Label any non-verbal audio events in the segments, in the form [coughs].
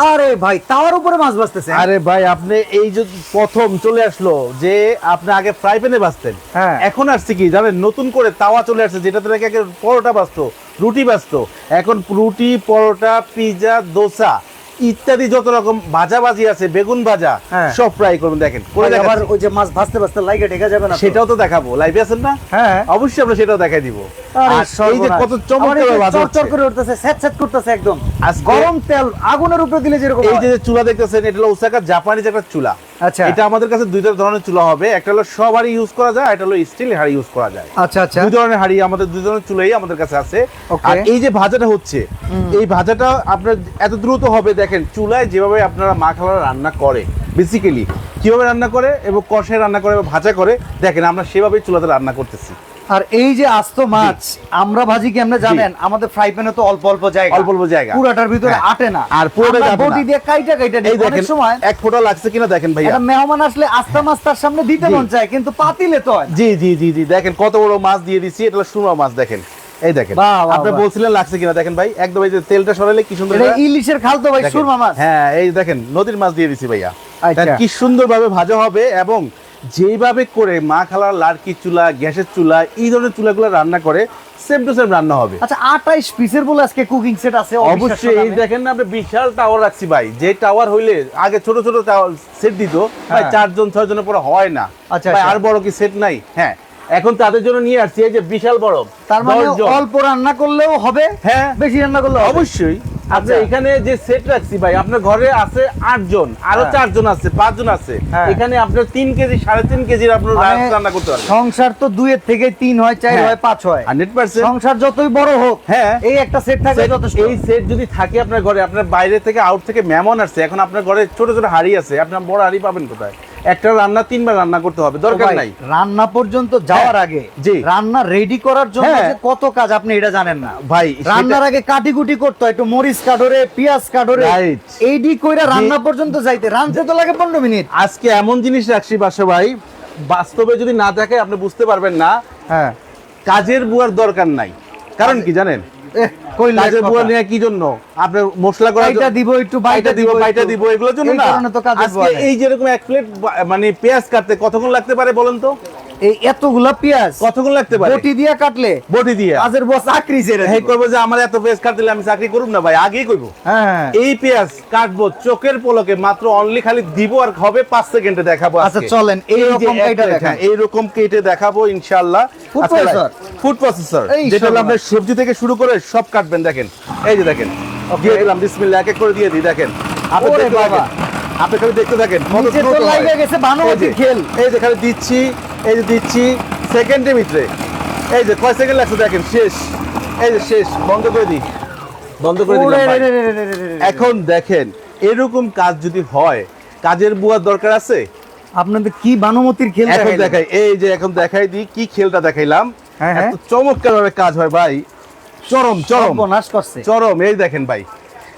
আরে ভাই তাওয়ার উপরে মাছ বাঁচতেছে আরে ভাই আপনি এই যে প্রথম চলে আসলো যে আপনি আগে ফ্রাই প্যানে বাঁচতেন হ্যাঁ। এখন আসছে কি জানেন নতুন করে তাওয়া চলে আসছে যেটাতে নাকি আগে পরোটা বাঁচতো রুটি বাঁচতো এখন রুটি পরোটা পিৎজা দোসা ইত্যাদি যত রকম ভাজা ভাজি আছে বেগুন ভাজা হ্যাঁ। সব ফ্রাই করুন দেখেন। আবার ওই যে মাছ ভাজতে ভাজতে লাইগে ঢেকে যাবে না সেটাও তো দেখাবো। লাইভে আছেন না? হ্যাঁ। অবশ্যই আমরা সেটাও দেখাই দিব। এই যে সর্বনাশ। কত আমার চমৎকার এই যে ভাজা হচ্ছে। করে উঠতেছে স্যাঁত স্যাঁত করতেছে একদম। গরম তেল আগুনের উপরে দিলে যেরকম এই যে চুলা দেখতেছেন এটা হলো ওসাকার জাপানিজ একটা চুলা। আচ্ছা। এটা আমাদের কাছে দুই ধরনের চুলা হবে। একটা হলো সব ইউজ করা যায় এটা হলো স্টিল হাড়ি ইউজ করা যায়। আচ্ছা আচ্ছা। দুই ধরনের হাড়ি আমাদের দুই ধরনের চুলাই আমাদের কাছে আছে। আর এই যে ভাজাটা হচ্ছে এই ভাজাটা আপনার এত দ্রুত হবে দেখেন চুলায় যেভাবে আপনারা মা খালা রান্না করে বেসিক্যালি কীভাবে রান্না করে এবং কষায় রান্না করে বা ভাজা করে দেখেন আমরা সেভাবেই চুলাতে রান্না করতেছি। আর এই যে আস্ত মাছ আমরা ভাজি কেমনে জানেন? আমাদের ফ্রাই প্যানে তো অল্প অল্প জায়গা। অল্প অল্প জায়গা। পুরাটার ভিতরে হ্যাঁ। আটে না। আর পুরোটা আমরা যাবে না। বটি দিয়ে কাইটা কাইটা এই দেখেন অনেক সময় এক ফোঁটা লাগছে কিনা দেখেন ভাইয়া। একটা মেহমান আসলে আস্তা মাছ তার সামনে দিতে মন চায় কিন্তু পাতিলে তো জি জি জি জি দেখেন কত বড় মাছ দিয়ে দিছি এটা সুরমা মাছ দেখেন। এই দেখেন। আপনি বলছিলেন লাগছে কিনা দেখেন ভাই একদম এই যে তেলটা সরালে কি সুন্দর এটা ইলিশের খাল তো ভাই। সুরমা মাছ। হ্যাঁ এই দেখেন নদীর মাছ দিয়ে দিছি ভাইয়া। আচ্ছা। কি সুন্দরভাবে ভাজা হবে এবং যেইভাবে করে মা খালার লাড়কি চুলা গ্যাসের চুলা এই ধরনের চুলাগুলো রান্না করে সেম টু সেম রান্না হবে। আচ্ছা আঠাইশ পিসের বলে আজকে কুকিং সেট আছে অবশ্যই এই দেখেন না আপনি বিশাল টাওয়ার রাখছি ভাই। যে টাওয়ার হইলে আগে ছোট ছোট টাওয়ার সেট দিত ভাই হ্যাঁ। চারজন ছয়জনের পরে হয় না। আচ্ছা, আচ্ছা। আর বড় কি সেট নাই? হ্যাঁ। এখন তাদের জন্য নিয়ে আসছি এই যে বিশাল বড় তার মানে অল্প রান্না করলেও হবে হ্যাঁ বেশি রান্না করলেও হবে। অবশ্যই আচ্ছা। এখানে যে সেট রাখছি ভাই আপনার ঘরে আছে আট জন আরও হ্যাঁ। চারজন আছে পাঁচ জন আছে হ্যাঁ। এখানে আপনার তিন কেজি সাড়ে তিন কেজির আপনার মানে রান্না করতে পারবেন সংসার তো দুইয়ের থেকে তিন হয় চার হ্যাঁ। হয় পাঁচ হয় হান্ড্রেড পার্সেন্ট সংসার যতই বড় হোক হ্যাঁ এই একটা সেট থাকে যথেষ্ট এই সেট যদি থাকে আপনার ঘরে আপনার বাইরে থেকে আউট থেকে মেমন আসছে এখন আপনার ঘরে ছোট ছোট হাড়ি আছে আপনার বড় হাড়ি পাবেন কোথায় একটা রান্না তিনবার রান্না করতে হবে দরকার নাই। রান্না পর্যন্ত যাওয়ার হ্যাঁ, আগে জি। রান্না রেডি করার জন্য হ্যাঁ। যে কত কাজ আপনি এটা জানেন না। ভাই রান্নার আগে কাটিকুটি করতে হয় একটু মরিচ কাটরে পেঁয়াজ কাটরে. এইডি কইরা রান্না পর্যন্ত যাইতে। রাঁধতে তো লাগে পনেরো মিনিট। আজকে এমন জিনিস রাখছি বাসা ভাই বাস্তবে যদি না দেখে আপনি বুঝতে পারবেন না হ্যাঁ। কাজের বুয়ার দরকার নাই। কারণ কি জানেন? বুয়া নিয়ে কি জন্য? আপনার মশলা করা এইটা দিব একটু বাইটা দিব বাইটা দিব এগুলোর জন্য না? আজকে এই যেরকম এক প্লেট মানে পেঁয়াজ কাটতে কতক্ষণ লাগতে পারে বলেন তো? এই এতগুলা পেঁয়াজ কতক্ষণ লাগতে পারে? বটি দিয়া কাটলে বটি দিয়ে। কাজের বস চাকরি ছেড়ে করব যে আমার এত পেঁয়াজ কাটলে আমি চাকরি করুম না ভাই আগেই করব হ্যাঁ এই পেঁয়াজ কাটবো চোখের পলকে মাত্র অনলি খালি দিব আর হবে পাঁচ সেকেন্ডে দেখাবো আচ্ছা চলেন এইরকম কাইটা দেখান। এইরকম কেটে দেখাবো ইনশাআল্লাহ? ফুড প্রসেসর এই যেটা সবজি থেকে শুরু করে সব কাটবেন দেখেন। এই যে দেখেন দিয়ে দিলাম বিসমিল্লাহ এক এক করে দিয়ে দিই দেখেন। আপনি দেখতে আপনি খালি দেখতে থাকেন গেছে এই যে, খেল। এই যে খালি দিচ্ছি এই যে দিচ্ছি সেকেন্ডের ভিতরে এই যে কয় সেকেন্ড লাগছে দেখেন শেষ। এই যে শেষ বন্ধ করে দিই। বন্ধ করে দিলাম। এখন দেখেন এরকম কাজ যদি হয় কাজের বুয়ার দরকার আছে? আপনাদের কি বানমতির খেল এখন দেখাই এই যে এখন দেখাই দিই কি খেলটা দেখাইলাম? হ্যাঁ, হ্যাঁ। চমৎকার ভাবে কাজ হয় ভাই। চরম চরম। সর্বনাশ করছে। চরম এই দেখেন ভাই।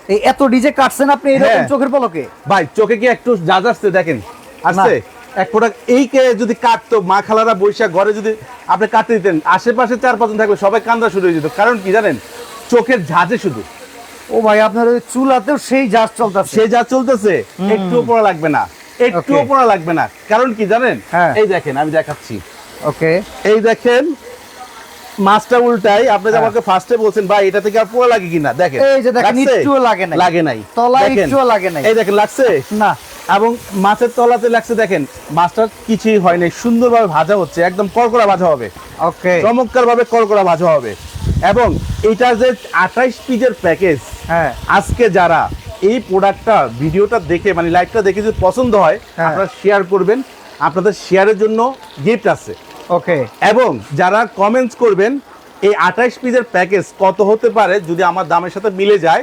এই এত ডিজে কাটছেন আপনি এরকম হ্যাঁ। চোখের পলকে? ভাই চোখে কি একটু জাজ আসছে দেখেন? আসছে? এক ফোঁটা এই কে যদি কাটতো মা খালারা বৈশাখ ঘরে যদি আপনি কাটতে দিতেন আশেপাশে চার পাঁচজন থাকলে সবাই কান্দা শুরু হয়ে যেত। কারণ কি জানেন? চোখের ঝাঁজে শুধু। ও ভাই আপনার ওই চুলাতেও সেই জাজ চলতেছে। সেই যা চলতেছে। একটুও পড়া লাগবে না। একটুও Okay. পড়া লাগবে না। কারণ কি জানেন? হ্যাঁ। এই দেখেন আমি দেখাচ্ছি। ওকে এই দেখেন মাছটা উল্টাই। আপনি যে হ্যাঁ। আমাকে ফার্স্টে বলছেন ভাই এটা থেকে আর পোড়া লাগে কিনা? দেখেন এই যে দেখেন, একটুও লাগে নাই। লাগে নাই। তলায় একটুও লাগে নাই। এই দেখেন লাগছে? না। এবং মাছের তলাতে লাগছে দেখেন মাছটা কিছুই হয় নাই। সুন্দরভাবে ভাজা হচ্ছে একদম ভাজা হবে। ওকে। চমৎকার ভাবে কড়কড়া ভাজা হবে। এবং এটা যে আঠাইশ পিজের প্যাকেজ হ্যাঁ। আজকে যারা এই প্রোডাক্টটা ভিডিওটা দেখে মানে লাইভটা দেখে যদি পছন্দ হয় হ্যাঁ। আপনারা শেয়ার করবেন। আপনাদের শেয়ারের জন্য গিফট আছে। ওকে এবং যারা কমেন্টস করবেন এই আঠাইশ পিসের প্যাকেজ কত হতে পারে যদি আমার দামের সাথে মিলে যায়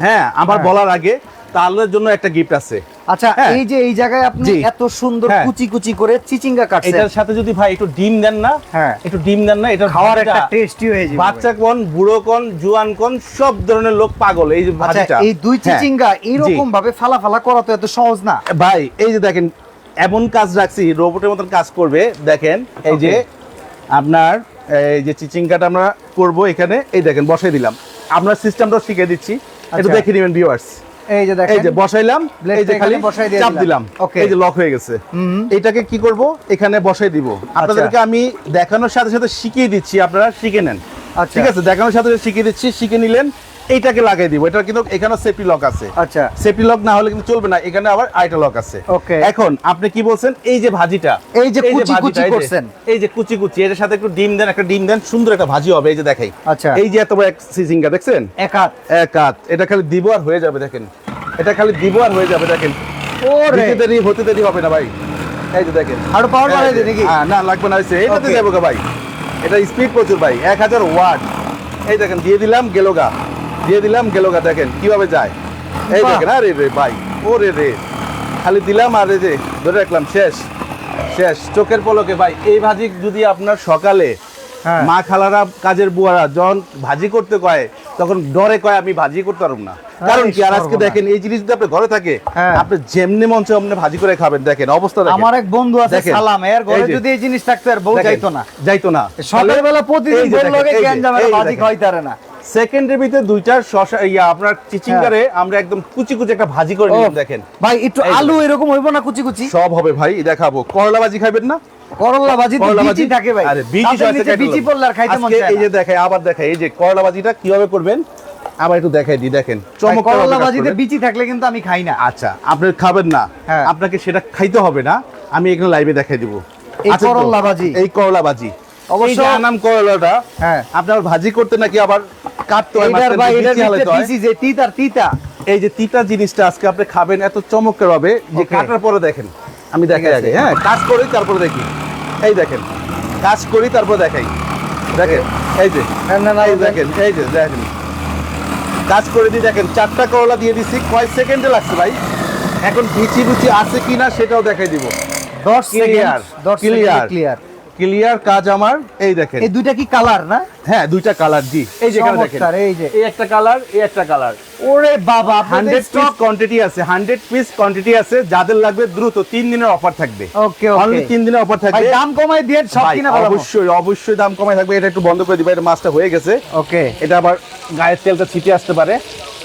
হ্যাঁ আমার হ্যাঁ। বলার আগে তাহলে জন্য একটা গিফট আছে আচ্ছা হ্যাঁ। এই যে এই জায়গায় আপনি এত সুন্দর হ্যাঁ। কুচি কুচি করে চিচিঙ্গা কাটছেন এটার সাথে যদি ভাই একটু ডিম দেন না হ্যাঁ। একটু ডিম দেন না এটা খাওয়ার একটা টেস্টি হয়ে যাবে বাচ্চা কোন বুড়ো কোন জুয়ান কোন সব ধরনের লোক পাগল এই যে আচ্ছা ভাজিটা এই দুই। চিচিঙ্গা এইরকম ভাবে ফালা ফালা করা তো এত সহজ না ভাই এই যে দেখেন এমন কাজ রাখছি রোবটের মতন কাজ করবে। দেখেন এই যে আপনার এই যে চিচিঙ্গাটা আমরা করব এখানে এই দেখেন বসাই দিলাম। আমরা সিস্টেমটা শিখে দিচ্ছি। একটু আচ্ছা। দেখে নেবেন ভিউয়ার্স এই যে দেখেন। এই যে বসাইলাম এই যে খালি চাপ দিলাম। Okay. এই যে লক হয়ে গেছে। এটাকে কি করব? এখানে বসাই দিব। আপনাদেরকে আমি দেখানোর সাথে সাথে শিখিয়ে দিচ্ছি আপনারা শিখে নেন। আচ্ছা। ঠিক আছে? দেখানোর সাথে সাথে শিখিয়ে দিচ্ছি শিখে নিলেন। এইটাকে লাগাই দিব। এটা কিন্তু এখানে সেফটি লক আছে। আচ্ছা। সেফটি লক না হলে কিন্তু চলবে না এখানে আবার আইটা লক আছে। Okay. এখন আপনি কি বলছেন? এই যে ভাজিটা এই যে কুচি কুচি করছেন। এই যে কুচি কুচি এর সাথে একটু ডিম দেন একটা ডিম দেন সুন্দর একটা ভাজি হবে এই যে দেখাই। আচ্ছা। এই যে এত বড় এক সিজিংটা দেখছেন? এক হাত। এক হাত। এটা খালি দিব আর হয়ে যাবে দেখেন। এটা খালি দিব আর হয়ে যাবে দেখেন। ওরে। দেরি হতে দেরি হবে না ভাই। এই যে দেখেন। আরও পাওয়ার বাড়াই দিই নাকি? হ্যাঁ না লাগবে না হয়েছে এটাতে. যাব ভাই। এটা স্পিড প্রচুর ভাই। এক হাজার ওয়াট। এই দেখেন দিয়ে দিলাম গেলো গা। দিয়ে দিলাম গেলো গা দেখেন কীভাবে যায়। এই দেখেন আরে রে ভাই ও রে। রে খালি দিলাম আর যে ধরে রাখলাম শেষ শেষ। চোখের পলকে ভাই এই ভাজি যদি আপনার সকালে হ্যাঁ। মা খালারা কাজের বুয়ারা যখন ভাজি করতে কয় তখন ডরে কয় আমি ভাজি করতে পারব না। কারণ কি আর আজকে দেখেন এই জিনিস যদি আপনার ঘরে থাকে হ্যাঁ। আপনি যেমনি মঞ্চে অমনি ভাজি করে খাবেন দেখেন অবস্থা দেখেন। আমার এক বন্ধু আছে। সালাম এর ঘরে যদি এই জিনিস থাকতো আর বউ যাইতো না। যাইতো না। সকালবেলা প্রতিদিন বল লগে জ্ঞান জামে এই যে বাজি দেখেন। খাইতারে না। সেকেন্ডের ভিতরে দুইটা শশা ইয়া আপনার চিচিঙ্গারে আমরা একদম কুচি কুচি একটা ভাজি করে নিলাম দেখেন। ভাই একটু আলু এরকম হইব না কুচি কুচি সব হবে ভাই দেখাবো। করলা ভাজি খাবেন না? করলা ভাজি তো বিচি থাকে ভাই। আরে বিচি আছে বিচি হলো। পড়লে আর খাইতে মন চায় এই যে। দেখাই আবার দেখাই এই যে করলা ভাজিটা কীভাবে করবেন? আবার একটু দেখাই দিই দেখেন। করলা ভাজিতে বিচি থাকলে কিন্তু আমি খাই না। আচ্ছা আপনি খাবেন না। হ্যাঁ। আপনাকে সেটা খাইতে হবে না। আমি এখানে লাইভে দেখাই দিব। এই করলা ভাজি? এই করলা ভাজি। অবশ্য- এই যে আনাম করলাটা হ্যাঁ। আপনার ভাজি করতে নাকি আবার কাটতে হয়। হয়। যে তিতা তিতা। এই যে তিতা জিনিসটা আজকে আপনি খাবেন এত চমৎকার হবে যে কাটার পরে দেখেন। আমি দেখাই আগে হ্যাঁ কাজ করি তারপরে দেখি। এই দেখেন কাজ করি তারপর দেখাই। দেখেন এই যে না, দেখেন এই যে দেখেন। কাজ করে দিয়ে দেখেন চারটা করলা দিয়ে দিছি কয় সেকেন্ডে লাগছে ভাই? এখন বিচি বুচি আছে কিনা সেটাও দেখাই দিব। 10 Clear, second 10 clear. Clear clear কাজ আমার এই দেখেন। এই দুইটা কি কালার না? হ্যাঁ দুইটা কালার জি। এই যে এখানে দেখেন। এই যে। এই একটা কালার এই একটা কালার। ওরে বাবা আপনাদের হান্ড্রেড পিস স্টক কোয়ান্টিটি আছে হান্ড্রেড পিস কোয়ান্টিটি আছে যাদের লাগবে দ্রুত তিন দিনের অফার থাকবে। ওকে ওকে অনলি ওকে তিন দিনের অফার ভাই থাকবে দাম কমাই দিয়ে সব ভাই, কিনা ফেলাবো। অবশ্যই অবশ্যই দাম কমাই থাকবে। এটা একটু বন্ধ করে দিবা এটা মাছটা হয়ে গেছে। ওকে এটা আবার গায়ের তেলটা ছিটে আসতে পারে।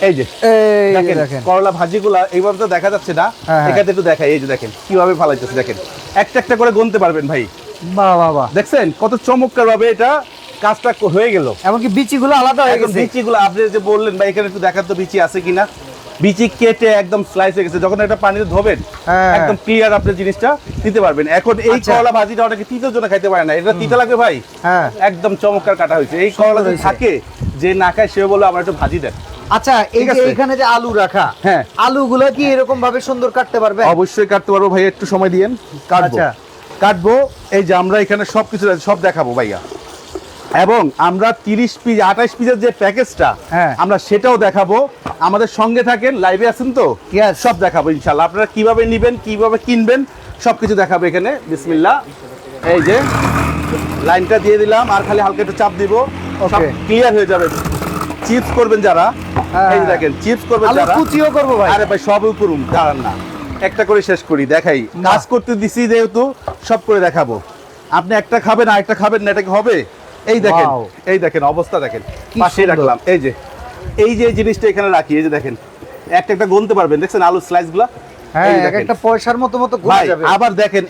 এই যে এই দেখেন করলা ভাজিগুলা এইভাবে তো দেখা যাচ্ছে না। হ্যাঁ, হ্যাঁ। এখানে একটু দেখাই এই যে দেখেন কীভাবে ফালাইতেছে দেখেন। একটা একটা করে গুনতে পারবেন ভাই। বাহ বাহ বাহ। দেখছেন? কত চমৎকার ভাবে এটা কাজটা হয়ে গেল। এমনকি বিচিগুলো আলাদা হয়ে গেছে। বিচিগুলো আপনি যে বললেন ভাই এখানে একটু দেখার তো বিচি আছে কিনা? বিচি কেটে একদম স্লাইস হয়ে গেছে। যখন এটা পানিতে ধোবেন হ্যাঁ। একদম ক্লিয়ার আপনি জিনিসটা দিতে পারবেন। এখন এই আচ্ছা। করলা ভাজিটা অনেকে তিতের জন্য খাইতে পারে না। এটা তিতা লাগবে ভাই? হ্যাঁ। একদম চমৎকার কাটা হয়েছে। এই করলা যদি থাকে যে না খায় সে বলে আমার একটু ভাজি দেন। আচ্ছা এই যে এখানে যে আলু রাখা হ্যাঁ। আলুগুলো কি এরকম ভাবে সুন্দর কাটতে পারবে? অবশ্যই কাটতে পারব ভাই একটু সময় দিয়েন কাটবো। আচ্ছা। কাটবো। এই যে আমরা এখানে সব কিছু সব দেখাবো ভাইয়া। এবং আমরা তিরিশ পিস আঠাশ পিসের যে প্যাকেজটা হ্যাঁ। আমরা সেটাও দেখাবো। আমাদের সঙ্গে থাকেন লাইভে আছেন তো. সব দেখাবো ইনশাল্লাহ আপনারা কীভাবে নিবেন কীভাবে কিনবেন সব কিছু দেখাবো এখানে। বিসমিল্লাহ। এই যে লাইনটা দিয়ে দিলাম আর খালি হালকা একটু চাপ দিব। সব ক্লিয়ার হয়ে যাবে। চিপস করবেন যারা হ্যাঁ, এই। দেখেন চিপস করবেন যারা। কুচিও করব ভাই। আরে ভাই সবই করুন দাঁড়ান না। একটা করে শেষ করি দেখাই। কাজ করতে দিছি যেহেতু সব করে দেখাবো। আপনি একটা খাবেন আর একটা খাবেন না এটাকে হবে? এই দেখেন এই দেখেন অবস্থা দেখেন। পাশে রাখলাম। এই যে এই যে জিনিসটা এখানে রাখি এই যে দেখেন। একটা একটা গুনতে পারবেন দেখছেন আলু স্লাইসগুলা হ্যাঁ আবার দেখেন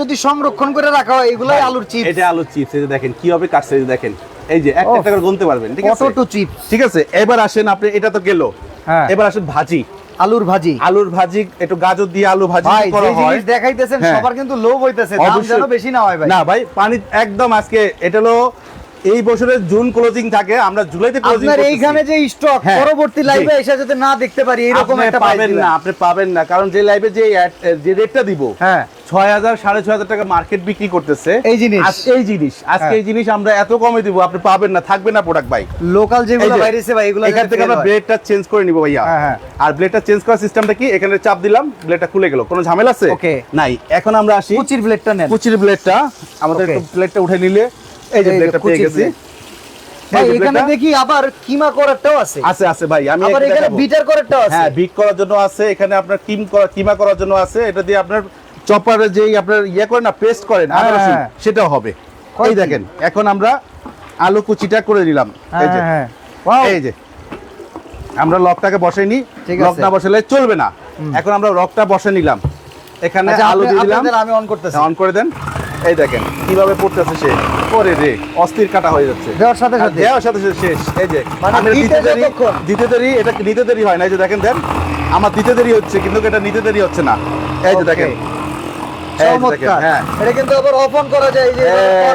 যদি সংরক্ষণ করে রাখা হয় এগুলাই আলুর চিপস এটা আলুর চিপস এই যে দেখেন কীভাবে কাটছে এই দেখেন। এই যে একটা। একটা করে গুনতে পারবেন ঠিক আছে? ঠিক আছে এবার আসেন আপনি এটা তো গেল। হ্যাঁ। এবার আসেন ভাজি। আলুর ভাজি। আলুর ভাজি একটু গাজর দিয়ে আলু ভাজি করা হয়। জিনিস দেখাইতেছেন হ্যাঁ। সবার কিন্তু লোভ হইতেছে দাম যেন বেশি না হয় ভাই। না ভাই পানি একদম আজকে এটা হলো এই বছরের জুন ক্লোজিং থাকে আমরা জুলাইতে ক্লোজিং আপনার এইখানে যে স্টক হ্যাঁ, পরবর্তী লাইভে এসে যাতে না দেখতে পারি এরকম একটা পাবেন না আপনি পাবেন না কারণ যে লাইভে যে যে রেটটা দিব হ্যাঁ। ছয় হাজার সাড়ে ছয় হাজার টাকা মার্কেট বিক্রি করতেছে। এই জিনিস। আজ- এই জিনিস আজকে হ্যাঁ। এই জিনিস আমরা এত কমে দিব আপনি পাবেন না থাকবে না প্রোডাক্ট ভাই। লোকাল যেগুলো বাইরেছে ভাই এগুলো এখান থেকে আমরা ব্লেডটা চেঞ্জ করে নিব ভাইয়া। হ্যাঁ। আর ব্লেডটা চেঞ্জ করার সিস্টেমটা কি? এখানে চাপ দিলাম ব্লেডটা খুলে গেল। কোনো ঝামেলা আছে? Okay. নাই এখন আমরা আসি। কুচির প্লেটটা নেন। কুচির ব্লেডটা আমাদের প্লেটটা উঠে নিলে এই যে ব্লেডটা পেয়ে গেছি। এখানে দেখি আবার কিমা করারটাও আছে। আছে আছে ভাই আমি আবার এখানে বিটার করারটাও আছে। হ্যাঁ বিট করার জন্য আছে এখানে আপনার কিম করা কিমা করার জন্য আছে এটা দিয়ে আপনার চপারে যেই আপনার ইয়ে করেন না পেস্ট করেন হ্যাঁ, হ্যাঁ। সেটাও হবে। এই দেখেন এখন আমরা আলু কুচিটা করে নিলাম। এই যে হ্যাঁ হ্যাঁ। এই যে। আমরা লকটাকে বসাই নি ঠিক লক না বসালে চলবে না। এখন আমরা লকটা বসে নিলাম। এখানে আচ্ছা, আলু দিয়ে দিলাম। আমি অন করতেছি। অন করে দেন। এই দেখেন কীভাবে পড়তেছে সে? ওরে রে অস্থির কাটা হয়ে যাচ্ছে। দেওয়ার সাথে সাথে। দেওয়ার সাথে সাথে শেষ। এই যে মানে দিতে দিতে দেরি দিতে দেরি এটা নিতে দেরি হয় না? এই যে দেখেন দেন। আমার দিতে দেরি হচ্ছে কিন্তু এটা নিতে দেরি হচ্ছে না। এই যে দেখেন। হ্যাঁ। এটা কিন্তু আবার অফ অন করা যায় এই যে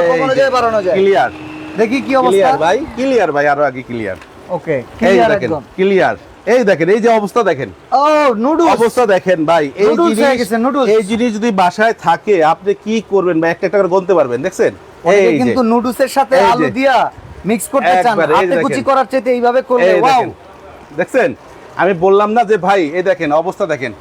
কমানো যায় বাড়ানো যায়। ক্লিয়ার দেখি কি অবস্থা? ক্লিয়ার ভাই ক্লিয়ার ভাই আরও আগে ক্লিয়ার ওকে ক্লিয়ার একদম। ক্লিয়ার এই দেখেন এই যে অবস্থা দেখেন। ও নুডলস অবস্থা দেখেন ভাই এই জিনিস এই জিনিস যদি বাসায় থাকে আপনি কি করবেন বা একটা একটা করে গুনতে পারবেন দেখছেন? এই কিন্তু নুডলসের সাথে আলু দিয়া মিক্স করতে চান হাতে কুচি করার চাইতে এইভাবে করলে ওয়াও দেখছেন? আমি বললাম না যে ভাই এই দেখেন অবস্থা দেখেন।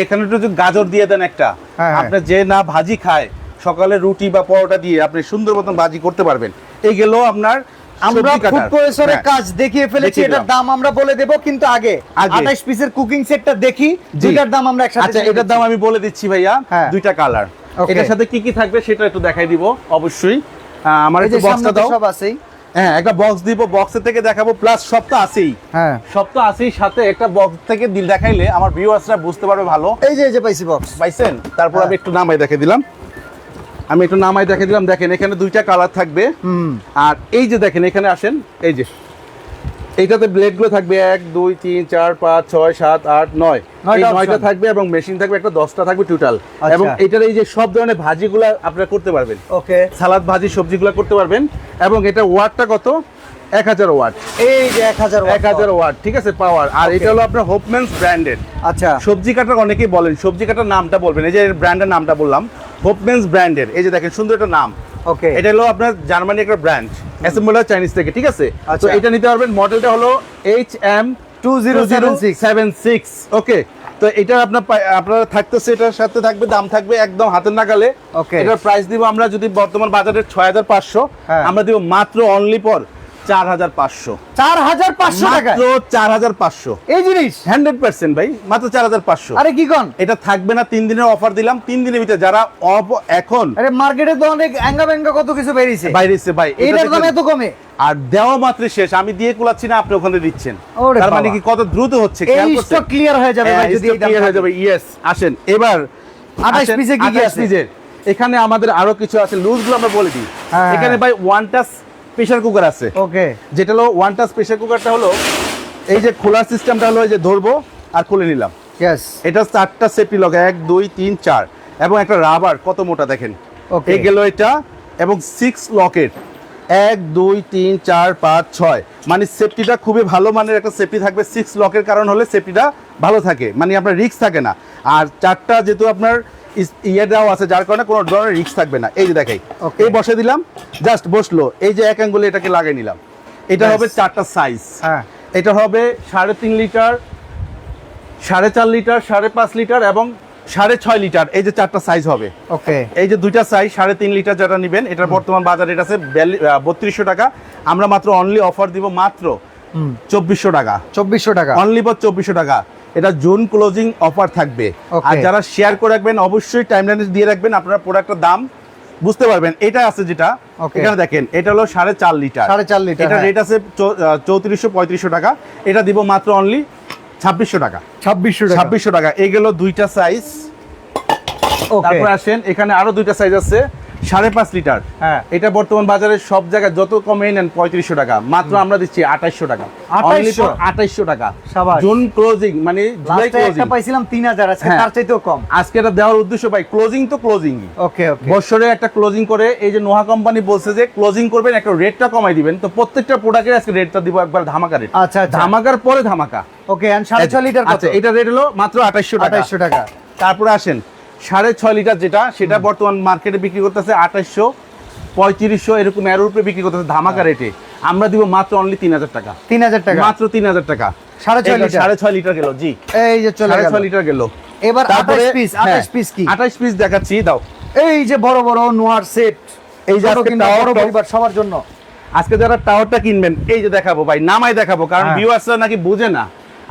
এখানে একটু যদি গাজর দিয়ে দেন একটা। হ্যাঁ, হ্যাঁ। আপনি যে না ভাজি খায় সকালে রুটি বা পরোটা দিয়ে আপনি সুন্দর মতন ভাজি করতে পারবেন। এই গেল আপনার আমরা ফুড কাটার। হ্যাঁ। কাজ দেখিয়ে ফেলেছি এটার দাম আমরা বলে দেব কিন্তু আগে আগে। 28 পিসের কুকিং সেটটা দেখি দুইটার দাম আমরা একসাথে আচ্ছা এটার দাম আমি বলে দিচ্ছি ভাইয়া হ্যাঁ। দুইটা কালার এটার সাথে কি কি থাকবে সেটা একটু দেখাই দিব অবশ্যই। আমার একটু বক্সটা দাও। সব আছেই। হ্যাঁ একটা বক্স দিব বক্সের থেকে দেখাবো প্লাস সব তো আছেই। হ্যাঁ। সব তো আছেই সাথে একটা বক্স থেকে দিল দেখাইলে আমার ভিউয়ার্সরা বুঝতে পারবে ভালো। এই যে এই যে পাইছি বক্স পাইছেন? তারপর হ্যাঁ। আমি একটু নামাই দেখে দিলাম। আমি একটু নামাই দেখে দিলাম। দেখেন এখানে দুইটা কালার থাকবে। আর এই যে দেখেন এখানে আসেন এই যে। এইটাতে ব্লেডগুলো থাকবে এক দুই তিন চার পাঁচ ছয় সাত আট নয়। এই নয়টা থাকবে এবং মেশিন থাকবে একটা দশটা থাকবে টোটাল আচ্ছা। এবং এটার এই যে সব ধরনের ভাজিগুলো আপনারা করতে পারবেন। ওকে। সালাদ ভাজি সবজিগুলো করতে পারবেন। এবং এটা ওয়াটটা কত? এক হাজার ওয়াট। এই যে 1000 এক হাজার ওয়াট ঠিক আছে পাওয়ার। আর এটা হলো আপনার হোপমেন্স ব্র্যান্ডেড আচ্ছা। সবজি কাটার অনেকেই বলেন সবজি কাটার নামটা বলবেন। এই যে ব্র্যান্ডের নামটা বললাম। হোপমেন্স ব্র্যান্ডের এই যে দেখেন সুন্দর একটা নাম। ওকে এটা হলো আপনার জার্মানি একটা ব্র্যান্ড অ্যাসেম্বল চাইনিজ থেকে ঠিক আছে? তো আচ্ছা। এটা নিতে পারবেন মডেলটা হলো H M 2076 seven six okay তো এটা আপনার আপনার থাকতেছে এটার সাথে থাকবে দাম থাকবে একদম হাতের নাগালে। ওকে এটার প্রাইস দিব আমরা যদি বর্তমান বাজারের ছয় হাজার পাঁচশো হ্যাঁ। আমরা দিব মাত্র অনলি পর চার হাজার পাঁচশো 4500 টাকা চার হাজার পাঁচশো। এই জিনিস? হান্ড্রেড পার্সেন্ট ভাই মাত্র চার হাজার পাঁচশো। আরে কি কোন? এটা থাকবে না তিন দিনের অফার দিলাম তিন দিনের ভিতরে যারা এখন আরে মার্কেটে তো অনেক এঙ্গা বেঙ্গা কত কিছু বেরিয়েছে। বাইরেছে ভাই এটা দাম এত কমে। আর দেওয়া মাত্র শেষ আমি দিয়ে কুলাচ্ছি না আপনি ওখানে দিচ্ছেন। তার মানে কি কত দ্রুত হচ্ছে এই স্টক ক্লিয়ার হয়ে যাবে ভাই যদি এই হয়ে যাবে ইয়েস আসেন। এবার 28 পিসে কি কি আছে? এখানে আমাদের আরও কিছু আছে লুজগুলো আমরা বলে দিই। হ্যাঁ, এখানে হ্যাঁ। ভাই ওয়ান টাচ প্রেসার কুকার আছে। ওকে যেটা হলো ওয়ান টাচ প্রেসার কুকারটা হলো এই যে খোলার সিস্টেমটা হলো এই যে ধরবো আর খুলে নিলাম। ইয়েস এটা চারটা সেফটি লক এক দুই তিন চার। এবং একটা রাবার কত মোটা দেখেন। ওকে এই গেল এটা এবং সিক্স লকের এক দুই তিন চার পাঁচ ছয়। মানে সেফটিটা খুবই ভালো মানের একটা সেফটি থাকবে। সিক্স লকের কারণ হলে সেফটিটা ভালো থাকে। মানে আপনার রিস্ক থাকে না। আর চারটা যেহেতু আপনার ইয়ে দেওয়া আছে যার কারণে কোনো ধরনের রিস্ক থাকবে না। এই যে দেখাই. এই বসে দিলাম জাস্ট বসল এই যে এক অ্যাঙ্গুলে এটাকে লাগিয়ে নিলাম। এটা হবে চারটা সাইজ হ্যাঁ। এটা হবে সাড়ে তিন লিটার সাড়ে চার লিটার সাড়ে পাঁচ লিটার এবং সাড়ে ছয় লিটার। এই যে চারটা সাইজ হবে। ওকে এই যে দুইটা সাইজ সাড়ে তিন লিটার যেটা নেবেন এটার বর্তমান বাজার রেট আছে বত্রিশশো টাকা। আমরা মাত্র অনলি অফার দিব মাত্র চব্বিশশো টাকা। 2400 টাকা। অনলি ফর চব্বিশশো টাকা। এটা জুন ক্লোজিং অফার থাকবে। আর যারা শেয়ার করে রাখবেন অবশ্যই টাইমলাইনে দিয়ে রাখবেন আপনারা প্রোডাক্টের দাম বুঝতে পারবেন। এটা আছে যেটা এখানে দেখেন এটা হলো সাড়ে চার লিটার। 4.5 লিটার, এটা হ্যাঁ। রেট আছে চৌত্রিশশো পঁয়ত্রিশশো টাকা। এটা দিব মাত্র অনলি ছাব্বিশশো টাকা। 2600 টাকা। ছাব্বিশশো টাকা। এই গেল দুইটা সাইজ তারপর আসেন এখানে আরও দুইটা সাইজ আছে। সাড়ে পাঁচ লিটার। হ্যাঁ। এটা বর্তমান বাজারে সব জায়গায় যত কমে নেন পঁয়ত্রিশশো টাকা। মাত্র আমরা দিচ্ছি আঠাইশশো টাকা। 2800 আঠাইশশো টাকা। জুন ক্লোজিং মানে জুলাই ক্লোজিং পাইছিলাম 3000 আজকে হ্যাঁ। তার চাইতেও কম। আজকে এটা দেওয়ার উদ্দেশ্য ভাই ক্লোজিং তো ক্লোজিং ওকে বছরে একটা ক্লোজিং করে এই যে নোহা কোম্পানি বলছে যে ক্লোজিং করবেন একটা রেটটা কমাই দিবেন। তো প্রত্যেকটা প্রোডাক্টের আজকে রেটটা দিব একবার ধামাকা রেট আচ্ছা আচ্ছা। ধামাকার পরে ধামাকা। ওকে এন্ড 6.5 লিটার কত? আচ্ছা এটা রেট হলো মাত্র আঠাইশশো টাকা। 2800 টাকা। তারপরে আসেন সাড়ে ছয় লিটার যেটা সেটা বর্তমান মার্কেটে বিক্রি করতেছে আঠাইশশো পঁয়ত্রিশশো এরকম এর উপরে বিক্রি করতেছে ধামাকা রেটে আমরা দিব মাত্র অনলি তিন হাজার টাকা। 3000 টাকা। মাত্র তিন হাজার টাকা। সাড়ে ছয় লিটার। সাড়ে ছয় লিটার গেল জি। এই যে সাড়ে ছয় লিটার গেল। এবার 28 পিস 28 পিস কি? আঠাইশ পিস দেখাচ্ছি দাও। এই যে বড় বড় নোয়ার সেট এই যে বড় পরিবার সবার জন্য। আজকে যারা টাওয়ারটা কিনবেন এই যে দেখাবো ভাই নামাই দেখাবো কারণ হ্যাঁ। ভিউয়ার্সরা নাকি বুঝে না।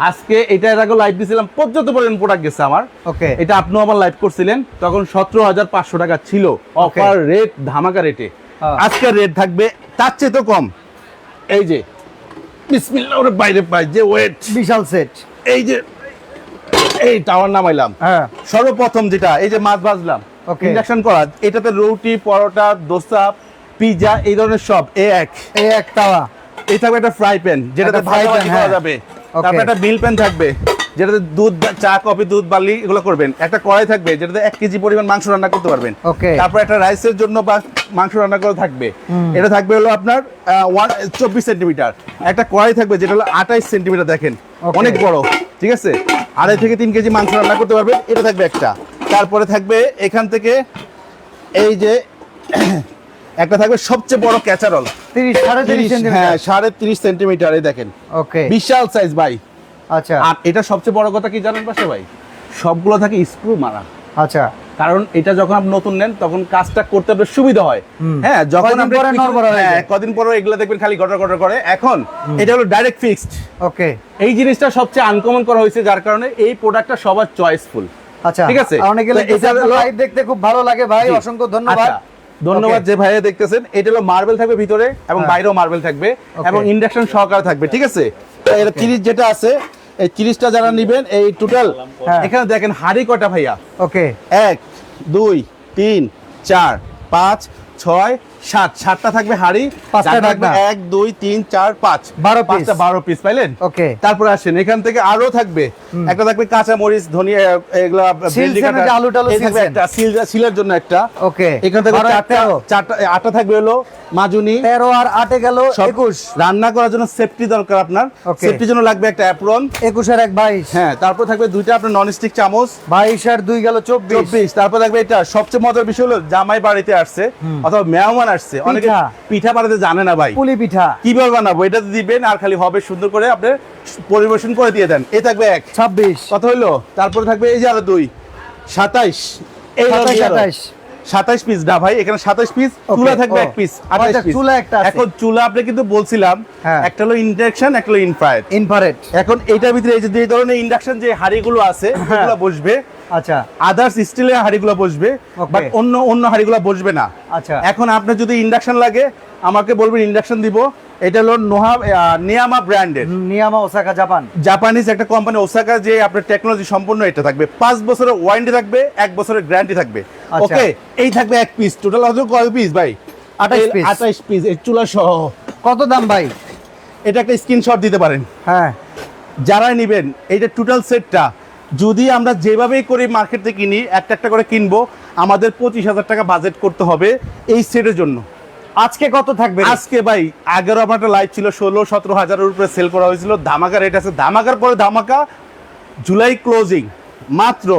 আজকে এটা এর আগে লাইভ দিয়েছিলাম পর্যন্ত পর্যন্ত প্রোডাক্ট গেছে আমার। ওকে এটা আপনিও আমার লাইভ করছিলেন তখন সতেরো হাজার পাঁচশো টাকা ছিল। অফার রেট ধামাকা রেটে হ্যাঁ। আজকের রেট থাকবে তার চেয়ে তো কম। এই যে বিসমিল্লাহ বাইরে পাই যে ওয়েট বিশাল সেট এই যে এই টাওয়ার নামাইলাম। হ্যাঁ। সর্বপ্রথম যেটা এই যে মাছ ভাজলাম. ইন্ডাকশন করা এটাতে রুটি পরোটা দোসা পিৎজা এই ধরনের সব এ এক। এই এক তাওয়া এই থাকবে একটা ফ্রাই প্যান যেটাতে ভাজা করা হ্যাঁ। যাবে. তারপর একটা মিল প্যান থাকবে যেটাতে দুধ চা কফি দুধ বার্লি এগুলো করবেন। একটা কড়াই থাকবে যেটাতে এক কেজি পরিমাণ মাংস রান্না করতে পারবেন. তারপর একটা রাইসের জন্য বা মাংস রান্না করা থাকবে এটা থাকবে হলো আপনার চব্বিশ সেন্টিমিটার একটা কড়াই থাকবে যেটা হলো আঠাইশ সেন্টিমিটার দেখেন। অনেক বড় ঠিক আছে? আড়াই থেকে তিন কেজি মাংস রান্না করতে পারবেন এটা থাকবে একটা। তারপরে থাকবে এখান থেকে এই যে একটা থাকবে সবচেয়ে বড় ক্যাচারল সাড়ে তিরিশ হ্যাঁ সেন্টিমিটার সাড়ে তিরিশ সেন্টিমিটার এই দেখেন। ওকে বিশাল সাইজ ভাই। আচ্ছা। আর এটা সবচেয়ে বড় কথা কি জানেন পাশে ভাই? সবগুলো থাকে স্ক্রু মারা। আচ্ছা। কারণ এটা যখন আপনি নতুন নেন তখন কাজটা করতে আপনার সুবিধা হয়। হ্যাঁ যখন হয়ে। কদিন পরে এগুলো দেখবেন খালি গটর গটর করে। এখন এটা হলো ডাইরেক্ট ফিক্সড ওকে এই জিনিসটা সবচেয়ে আনকমন করা হয়েছে যার কারণে এই প্রোডাক্টটা সবার চয়েসফুল আচ্ছা। ঠিক আছে। অনেকে দেখতে খুব ভালো লাগে ভাই অসংখ্য ধন্যবাদ। আচ্ছা, ধন্যবাদ যে ভাইয়া দেখতেছেন। এটা হলো মার্বেল থাকবে ভিতরে এবং হ্যাঁ। বাইরেও মার্বেল থাকবে এবং ইন্ডাকশন সহকারে থাকবে ঠিক আছে? এটা তিরিশ যেটা আছে এই তিরিশটা যারা নিবেন এই টোটাল হ্যাঁ। এখানে দেখেন হাড়ি কটা ভাইয়া? ওকে এক দুই তিন চার পাঁচ ছয় সাত সাতটা থাকবে হাড়ি পাঁচটা থাকবে এক দুই তিন চার পাঁচ। বারো পাঁচটা বারো পিস পাইলেন? ওকে। তারপরে আসেন এখান থেকে আরও থাকবে। একটা থাকবে কাঁচা মরিচ এগুলা আলু টালু থাকবে একটা সিল সিলের জন্য একটা। ওকে। এখান থেকে চারটা চারটা থাকবে হলো মাজুনি। তেরো আর আটে গেল একুশ। রান্না করার জন্য সেফটি দরকার আপনার. সেফটির জন্য লাগবে একটা অ্যাপ্রন একুশ আর এক বাইশ। হ্যাঁ তারপর থাকবে দুইটা আপনার নন স্টিক চামচ। বাইশ আর দুই গেল চব্বিশ। চব্বিশ তারপর থাকবে এটা। সবচেয়ে মজার বিষয় হলো জামাই বাড়িতে আসছে অথবা মেহমান আসছে। অনেকে পিঠা। বানাতে জানে না ভাই। পুলি পিঠা। কীভাবে বানাবো? এটা দিবেন আর খালি হবে সুন্দর করে আপনি পরিবেশন করে দিয়ে দেন। এই থাকবে এক। ছাব্বিশ। কত হইল? তারপরে থাকবে এই যে আরও দুই। সাতাইশ। এই সাতাইশ সাতাইশ। পিস না ভাই এখানে সাতাইশ পিস চুলা থাকবে এক পিস চুলা একটা এখন চুলা আপনি কিন্তু বলছিলাম হ্যাঁ। একটা হলো ইন্ডাকশন একটা হলো এখন এটার ভিতরে এই যে দুই ধরনের ইন্ডাকশন যে হাড়িগুলো আছে হ্যাঁ। বসবে। আচ্ছা। আদার্স স্টিলের হাড়িগুলো বসবে. বাট অন্য অন্য হাড়িগুলো বসবে না। আচ্ছা। এখন আপনার যদি ইন্ডাকশন লাগে আমাকে বলবেন ইন্ডাকশন দিব। এটা হলো নোহা নিয়ামা ব্র্যান্ডের নিয়ামা ওসাকা জাপান। জাপানিজ একটা কোম্পানি ওসাকা যে আপনার টেকনোলজি সম্পূর্ণ এটা থাকবে। পাঁচ বছরের ওয়ারেন্টি থাকবে এক বছরের গ্যারান্টি থাকবে। আচ্ছা। ওকে এই থাকবে এক পিস টোটাল হচ্ছে কয় পিস ভাই? 28 piece। আঠাইশ পিস এই চুলা সহ। কত দাম ভাই? এটা একটা স্ক্রিনশট দিতে পারেন। হ্যাঁ। যারা নেবেন এইটা টোটাল সেটটা যদি আমরা যেভাবেই করি মার্কেট থেকে কিনি একটা একটা করে কিনবো আমাদের পঁচিশ হাজার টাকা বাজেট করতে হবে এই সেটের জন্য। আজকে কত থাকবে? আজকে ভাই আগেরও আমার একটা লাইভ ছিল ষোলো সতেরো হাজারের উপরে সেল করা হয়েছিল। ধামাকা রেট আছে। ধামাকার পরে ধামাকা জুলাই ক্লোজিং মাত্র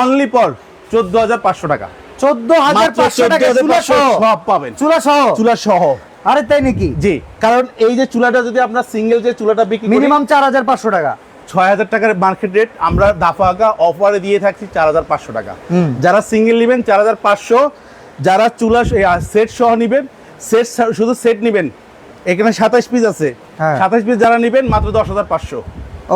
অনলি পর চোদ্দ হাজার পাঁচশো টাকা। চোদ্দ হাজার পাঁচশো টাকা চুলা সহ পাবেন চুলা সহ চুলা সহ আরে তাই নাকি? জি। কারণ এই যে চুলাটা যদি আপনার সিঙ্গেল যে চুলাটা বিক্রি মিনিমাম চার হাজার পাঁচশো টাকা। ছয় হাজার টাকার মার্কেট রেট আমরা দাফা আঁকা অফারে দিয়ে থাকছি চার হাজার পাঁচশো টাকা। যারা সিঙ্গেল নেবেন চার হাজার পাঁচশো যারা চুলা সেট সহ নেবেন সেট শুধু সেট নেবেন। এখানে সাতাশ পিস আছে। হ্যাঁ। সাতাশ পিস যারা নেবেন মাত্র দশ হাজার পাঁচশো।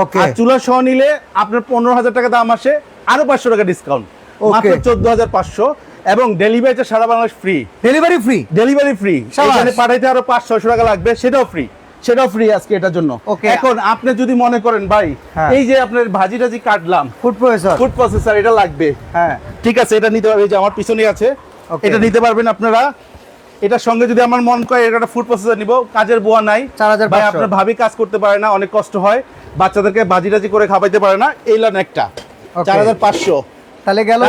ওকে আর চুলা সহ নিলে আপনার পনেরো হাজার টাকা দাম আসে আরও পাঁচশো টাকা ডিসকাউন্ট. মাত্র চোদ্দ হাজার পাঁচশো। এবং ডেলিভারিটা সারা Bangladesh free delivery free delivery free সাবাস। এখানে পাঠাইতে আরও পাঁচ ছয়শো টাকা লাগবে সেটাও ফ্রি সেটাও ফ্রি আজকে এটার জন্য। এখন আপনি যদি মনে করেন ভাই হ্যাঁ। এই যে আপনার ভাজি টাজি কাটলাম ফুড প্রসেসর ফুড প্রসেসর এটা লাগবে। হ্যাঁ। ঠিক আছে এটা নিতে পারবে এই যে আমার পিছনে আছে এটা নিতে পারবেন আপনারা। এটার সঙ্গে যদি আমার মন করে এটা একটা ফুড প্রসেসর নিব কাজের বোয়া নাই। 4,500 ভাই আপনার ভাবি কাজ করতে পারে না অনেক কষ্ট হয়। বাচ্চাদেরকে ভাজি টাজি করে খাওয়াইতে পারে না এই লান একটা. চার হাজার পাঁচশো। তাহলে গেল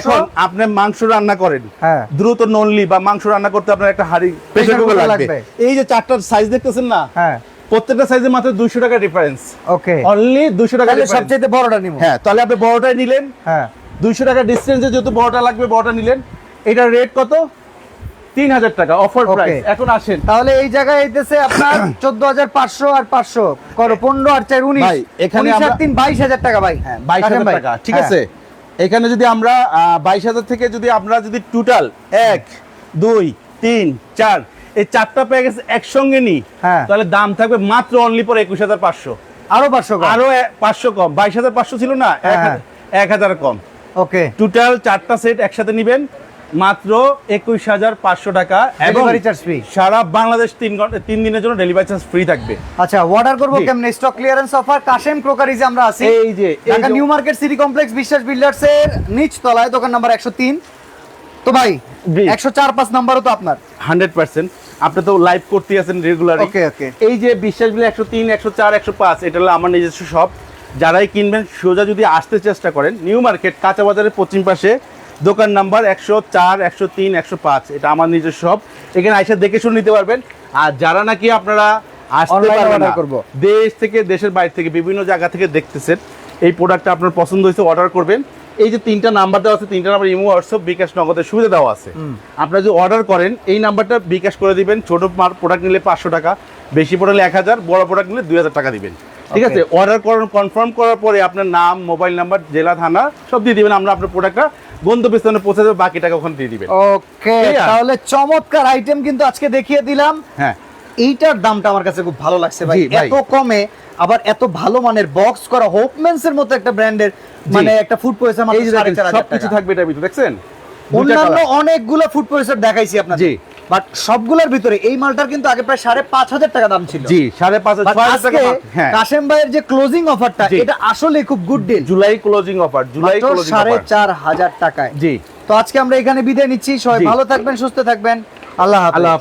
এখন আপনি মাংস রান্না করেন হ্যাঁ। দ্রুত ননলি বা মাংস রান্না করতে আপনার একটা হাড়ি প্রেসার কুকার লাগবে। এই যে চারটার সাইজ দেখতেছেন না? হ্যাঁ। প্রত্যেকটা সাইজে মাত্র দুইশো টাকা ডিফারেন্স ওকে অনলি দুইশো টাকা সবচেয়ে বড়টা নিব। হ্যাঁ তাহলে আপনি বড়টাই নিলেন। হ্যাঁ। দুইশো টাকা ডিস্টেন্সে যেহেতু বড়টা লাগবে বড়টা নিলেন এটার রেট কত? তিন হাজার টাকা অফার প্রাইস এখন আসেন। তাহলে এই জায়গায় এইতেছে আপনার [coughs] চোদ্দ হাজার পাঁচশো আর পাঁচশো। করো পনেরো আর চার উনিশ। ভাই, এখানে আমরা- তিন বাইশ হাজার টাকা ভাই। হ্যাঁ বাইশ হাজার। টাকা ঠিক হ্যাঁ। আছে এখানে যদি আমরা বাইশ হাজার থেকে যদি আমরা যদি টোটাল এক দুই তিন চার এই চারটা প্যাকেজ একসঙ্গে নিই হ্যাঁ। তাহলে দাম থাকবে মাত্র অনলি পর একুশ হাজার পাঁচশো। আরও পাঁচশো আরও পাঁচশো কম। বাইশ হাজার পাঁচশো ছিল না এক হ্যাঁ। এক হাজার কম। ওকে টোটাল চারটা সেট একসাথে নিবেন। মাত্র একুশ হাজার পাঁচশো টাকা Delivery charge free। সারা বাংলাদেশ তিন ঘণ্টা তিন দিনের জন্য ডেলিভারি চার্জ ফ্রি থাকবে। আচ্ছা অর্ডার করব। কেমনে? স্টক ক্লিয়ারেন্স অফার কাশেম ক্রোকারিজে আমরা আছি। এই যে Dhaka new market city complex Biswas builders এর নিচ তলায় দোকান নাম্বার একশো তিন। তো ভাই একশো চার পাঁচ নাম্বারও তো আপনার। Hundred percent. আপনি তো লাইভ করতে আছেন রেগুলার Okay, okay. এই যে বিশ্বাস বিল একশো তিন একশো চার একশো পাঁচ এটা হলো আমার নিজস্ব শপ যারাই কিনবেন সোজা যদি আসতে চেষ্টা করেন নিউ মার্কেট কাঁচা বাজারের পশ্চিম পাশে দোকান নাম্বার একশো চার একশো তিন একশো পাঁচ। এটা আমার নিজের শপ এখানে আইসা দেখে শুনে নিতে পারবেন। আর যারা নাকি আপনারা আসতে পারবেন না, করব। দেশ থেকে দেশের বাইরে থেকে বিভিন্ন জায়গা থেকে দেখতেছেন এই প্রোডাক্টটা আপনার পছন্দ হয়েছে অর্ডার করবেন। এই যে তিনটা নাম্বার দেওয়া আছে তিনটা নাম্বার ইমো হোয়াটসঅ্যাপ বিকাশ নগদের সুবিধা দেওয়া আছে। আপনারা যদি অর্ডার করেন এই নাম্বারটা বিকাশ করে দিবেন ছোট প্রোডাক্ট নিলে পাঁচশো টাকা বেশি প্রোডাক্ট নিলে এক হাজার বড় প্রোডাক্ট নিলে দুই হাজার টাকা দিবেন। ঠিক আছে অর্ডার করার কনফার্ম করার পরে আপনার নাম মোবাইল নাম্বার জেলা থানা সব দিয়ে দিবেন আমরা আপনার প্রোডাক্টটা গন্তব্যস্থানে পৌঁছে দেবো বাকি টাকা ওখানে দিয়ে দিবেন। ওকে তাহলে চমৎকার আইটেম কিন্তু আজকে দেখিয়ে দিলাম। হ্যাঁ। এইটার দামটা আমার কাছে খুব ভালো লাগছে ভাই। এত কমে আবার এত ভালো মানের বক্স করা হোপমেন্স এর মতো একটা ব্র্যান্ডের মানে একটা ফুড যে দেখেন সবকিছু থাকবে ভিতরে দেখছেন? অন্যান্য। অনেকগুলো ফুড প্রসেসর দেখাইছি আপনাদের। জি। বাট সবগুলোর ভিতরে এই মালটার কিন্তু আগে প্রায় সাড়ে পাঁচ হাজার টাকা দাম ছিল। জি সাড়ে পাঁচ হাজার হ্যাঁ। কাশেম ভাইয়ের যে ক্লোজিং অফারটা এটা আসলে খুব good deal July closing offer July closing সাড়ে চার হাজার টাকায়। জি। তো আজকে আমরা এখানে বিদায় নিচ্ছি। সবাই ভালো থাকবেন সুস্থ থাকবেন। আল্লাহ আল্লাহ হাফেজ।